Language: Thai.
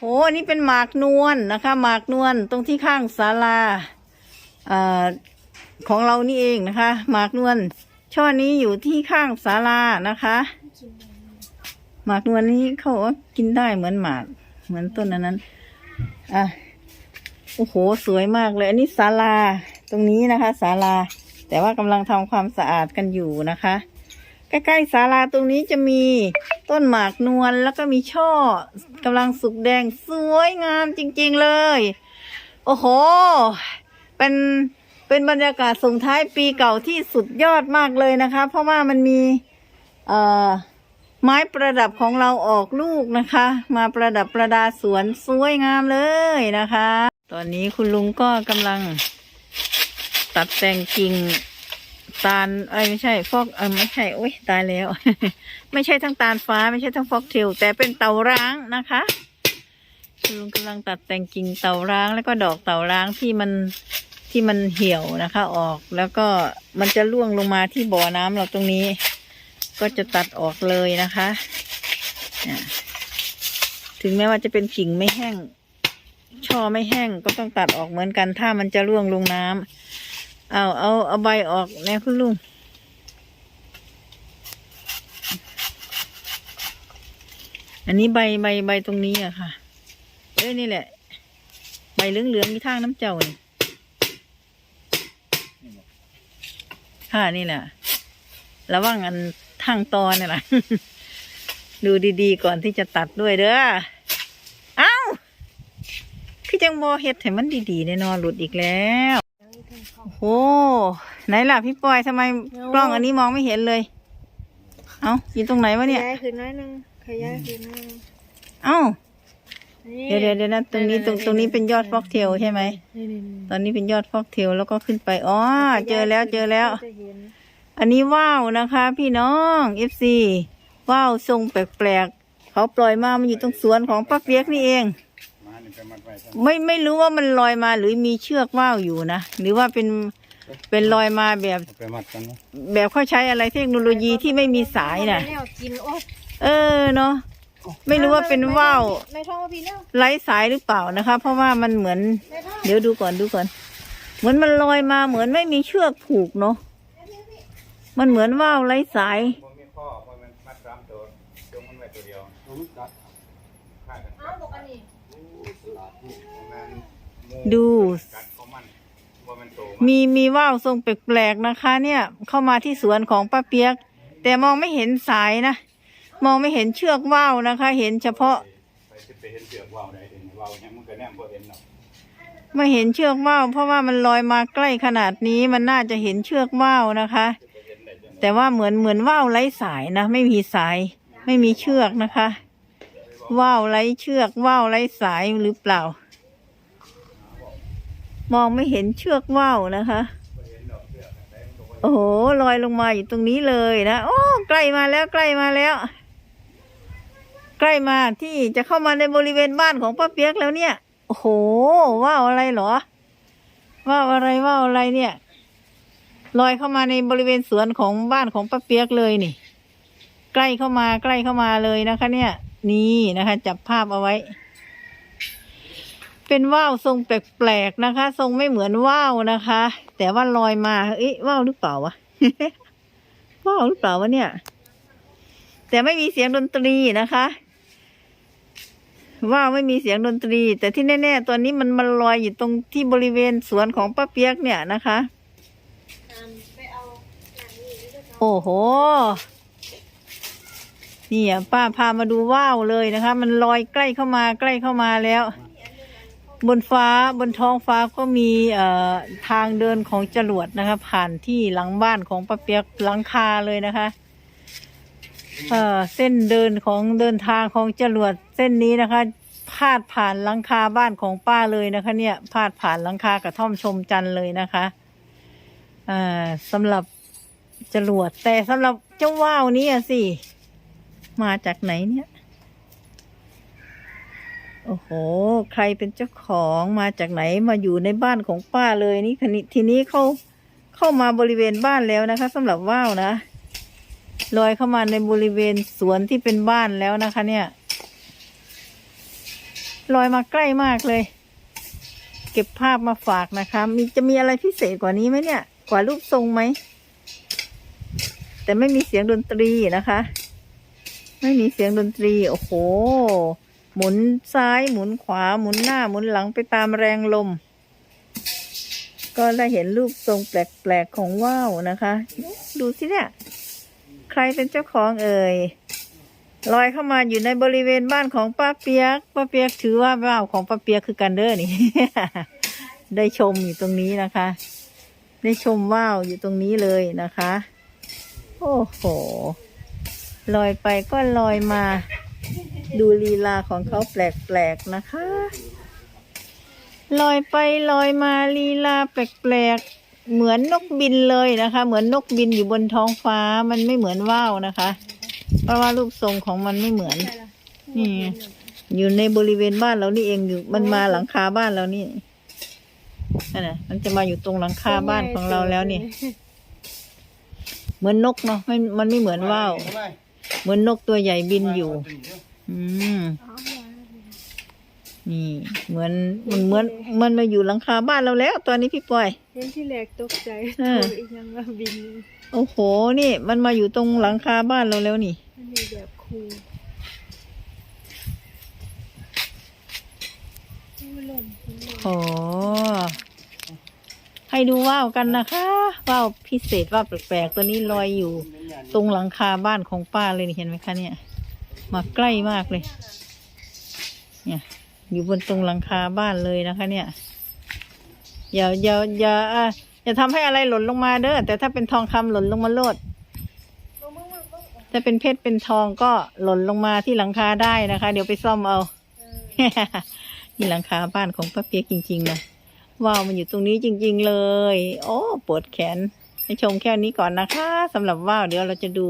โหอันนี้เป็นหมากนวลนะคะ หมากนวลตรงที่ข้างศาลาอของเรานี่เองนะคะ หมากนวลช่อนี้อยู่ที่ข้างศาลานะคะ หมากนวลนี้เขาบอกว่ากินได้เหมือนหมาก เหมือนต้นอันนั้นอะโอ้โหสวยมากเลย อันนี้ศาลาตรงนี้นะคะศาลาแต่ว่ากำลังทำความสะอาดกันอยู่นะคะ ใกล้ๆศาลาตรงนี้จะมีต้นหมากนวลแล้วก็มีช่อกำลังสุกแดงสวยงามจริงๆเลย โอ้โห เป็นเป็นบรรยากาศส่งท้ายปีเก่าที่สุดยอดมากเลยนะคะ เพราะว่ามันมีเอ่อไม้ประดับของเราออกลูกนะคะ มาประดับประดาสวนสวยงามเลยนะคะ ตอนนี้คุณลุงก็กำลังตัดแต่งกิ่ง ตาลเอ้ยไม่ใช่ฟอกเออไม่ใช่โอ้ยตายแล้ว ไม่ใช่ทั้งตาลฟ้า ไม่ใช่ทั้งฟอกเทลแต่เป็นเตาร้างนะคะคุณลุงกำลังตัดแต่งกิ่งเตาร้างแล้วก็ดอกเตาร้างที่มันที่มันเหี่ยวนะคะ ออกแล้วก็มันจะล่วงลงมาที่บ่อน้ำเราตรงนี้ ก็จะตัดออกเลยนะคะถึงแม้ว่าจะเป็นกิ่งไม่แห้ง ช่อไม่แห้งก็ต้องตัดออกเหมือนกัน ถ้ามันจะร่วงลงน้ำ เอาเอาเอาใบออกน่คุณลุงอันนี้ใบใบใบตรงนี้อะค่ะ เอ้ยนี่แหละ ใบเหลืองๆมีทางน้ำเจ้านี่ค่ะนี่แหละระวังอันทางตอนนี่แหละดูดีๆก่อนที่จะตัดด้วยเด้อ เอ้า คือจังบอเฮ็ดให้มันดีๆแน่นอนหลุดอีกแล้ว โอ้โหไหนล่ะพี่ปอยทำไมกล้องอันนี้มองไม่เห็นเลย เอ้าอยู่ตรงไหนวะเนี่ยขยายขึ้นน้อยหนึงขยายขึ้นน้อยหนึงเอ้านี่เดี๋ยวเดี๋ยวเดี๋ยวนะตรงนี้ตรงตรงนี้เป็นยอดฟอกเทลใช่ไหมนี่นี่นี่ตอนนี้เป็นยอดฟอกเทลแล้วก็ขึ้นไปอ๋อเจอแล้วเจอแล้วจะเห็นอันนี้ว่าวนะคะ พี่น้องเอฟซีว่าวทรงแปลกๆเขาปล่อยมามันอยู่ตรงสวนของป้าเปียกนี่เอง มานี่ไปมัดไว้ซะไม่ไม่รู้ว่ามันลอยมาหรือมีเชือกว่าวอยู่นะหรือว่าเป็นเป็นลอยมาแบบเอาไปมัดกันเนาะแบบเขาใช้อะไรเทคโนโลยีที่ไม่มีสายน่ะแนวกินโอ้เออเนาะไม่รู้ว่าเป็นว่าวในท้องพี่แล้วไร้สายหรือเปล่านะคะ เพราะว่ามันเหมือน ในท้องเดี๋ยวดูก่อนดูก่อน เหมือนมันลอยมาเหมือนไม่มีเชือกผูกเนาะมันเหมือนว่าวไร้สาย บ่มีข้อบ่แมันมัดสามตัวจงมันไว้ตัวเดียวฆ่ากั นอ้าบอกอันนี่ดู มีมีว่าวทรงแปลกๆนะคะ เนี่ย เข้ามาที่สวนของป้าเปียก แต่มองไม่เห็นสายนะ มองไม่เห็นเชือกว่าวนะคะ เห็นเฉพาะไม่เห็นเชือกว่าวเพราะว่ามันลอยมาใกล้ขนาดนี้มันน่าจะเห็นเชือกว่าวนะคะ แต่ว่าเหมือนเหมือนว่าวไร้สายนะ ไม่มีสาย ไม่มีเชือกนะคะ ว่าวไร้เชือกว่าวไร้สายหรือเปล่า มองไม่เห็นเชือกว่าวนะคะ โอ้โหลอยลงมาอยู่ตรงนี้เลยนะโอ้ใกล้มาแล้วใกล้มาแล้ว ใกล้มาที่จะเข้ามาในบริเวณบ้านของป้าเปียกแล้วเนี่ย โอ้โหว่าวอะไรหรอว่าวอะไรว่าวอะไรเนี่ยลอยเข้ามาในบริเวณสวนของบ้านของป้าเปียกเลยนี่ ใกล้เข้ามาใกล้เข้ามาเลยนะคะ เนี่ย นี่นะคะ จับภาพเอาไว้ เป็นว่าวทรงแปลกๆนะคะ ทรงไม่เหมือนว่าวนะคะ แต่ว่าลอยมาเอ๊ะว่าวหรือเปล่าวะว่าวหรือเปล่าวะเนี่ย แต่ไม่มีเสียงดนตรีนะคะว่าวไม่มีเสียงดนตรี แต่ที่แน่ๆ ตัวนี้มันมันลอยอยู่ตรงที่บริเวณสวนของป้าเปียกเนี่ยนะคะไปเอาอย่างนี้แล้วก็โอ้โห นี่อะป้าพามาดูว่าวเลยนะคะ มันลอยใกล้เข้ามาใกล้เข้ามาแล้ว บนฟ้าบนท้องฟ้าก็มีเอ่อทางเดินของจรวดนะคะ ผ่านที่หลังบ้านของป้าเปียกหลังคาเลยนะคะเอ่อเส้นเดินของเดินทางของจรวดเส้นนี้นะคะพาดผ่านหลังคาบ้านของป้าเลยนะคะ เนี่ยพาดผ่านหลังคากระท่อมชมจันเลยนะคะอ่าสำหรับจรวดแต่สำหรับเจ้าว่าวนี้สิ มาจากไหนเนี่ย โอ้โห ใครเป็นเจ้าของมาจากไหนมาอยู่ในบ้านของป้าเลยนี่ทีนี้เขาเข้ามาบริเวณบ้านแล้วนะคะสำหรับว่าวนะลอยเข้ามาในบริเวณสวนที่เป็นบ้านแล้วนะคะ เนี่ยลอยมาใกล้มากเลย เก็บภาพมาฝากนะคะ มีจะมีอะไรพิเศษกว่านี้ไหมเนี่ย กว่ารูปทรงไหม แต่ไม่มีเสียงดนตรีนะคะ ไม่มีเสียงดนตรี โอ้โห หมุนซ้ายหมุนขวาหมุนหน้าหมุนหลังไปตามแรงลม ก็ได้เห็นรูปทรงแปลกๆของว่าวนะคะ ดูสิเนี่ย ใครเป็นเจ้าของเอ่ยลอยเข้ามาอยู่ในบริเวณบ้านของป้าเปียก ป้าเปียกถือว่าว่าวของป้าเปียกคือกันเด้อนี่ ได้ชมอยู่ตรงนี้นะคะ ได้ชมว่าวอยู่ตรงนี้เลยนะคะ โอ้โห ลอยไปก็ลอยมา ดูลีลาของเขาแปลกๆนะคะ ลอยไปลอยมาลีลาแปลกๆ เหมือนนกบินเลยนะคะ เหมือนนกบินอยู่บนท้องฟ้ามันไม่เหมือนว่าวนะคะ เพราะว่ารูปทรงของมันไม่เหมือน นี่อยู่ในบริเวณบ้านเรานี่เองอยู่มันมาหลังคาบ้านเรานี่นั่นน่ะมันจะมาอยู่ตรงหลังคาบ้านของเราแล้วนี่ เหมือนนกเนาะไม่มันไม่เหมือนว่าว เหมือนนกตัวใหญ่บินอยู่ อืมอ๋อมานี่ เหมือนมันเหมือน มันมาอยู่หลังคาบ้านเราแล้ว ตอนนี้พี่ปอย เห็นที่แรกตกใจเอโทอรอีกยังว่าบินโอ้โห นี่ มันมาอยู่ตรงหลังคาบ้านเราแล้วนี่ มันมีแบบคูมันหล่นมันหล่นโอ้ให้ดูว่าวกันนะคะ ว่าวพิเศษว่าวแปลกๆตัวนี้ลอยอยู่ ตรงหลังคาบ้านของป้าเลยเห็นไหมคะเนี่ย มาใกล้มากเลย เนี่ย อยู่บนตรงหลังคาบ้านเลยนะคะ เนี่ยอย่าอย่าอย่าอย่าทำให้อะไรหล่นลงมาเด้อแต่ถ้าเป็นทองคำหล่นลงมาโลดถ้าเป็นเพชรเป็นทองก็หล่นลงมาที่หลังคาได้นะคะ เดี๋ยวไปซ่อมเอาที่หลังคาบ้านของป้าเปียกจริง ๆ นะว้าวมันอยู่ตรงนี้จริง ๆ เลย โอ้ปวดแขน ให้ชมแค่นี้ก่อนนะคะสำหรับว่าวเดี๋ยวเราจะดู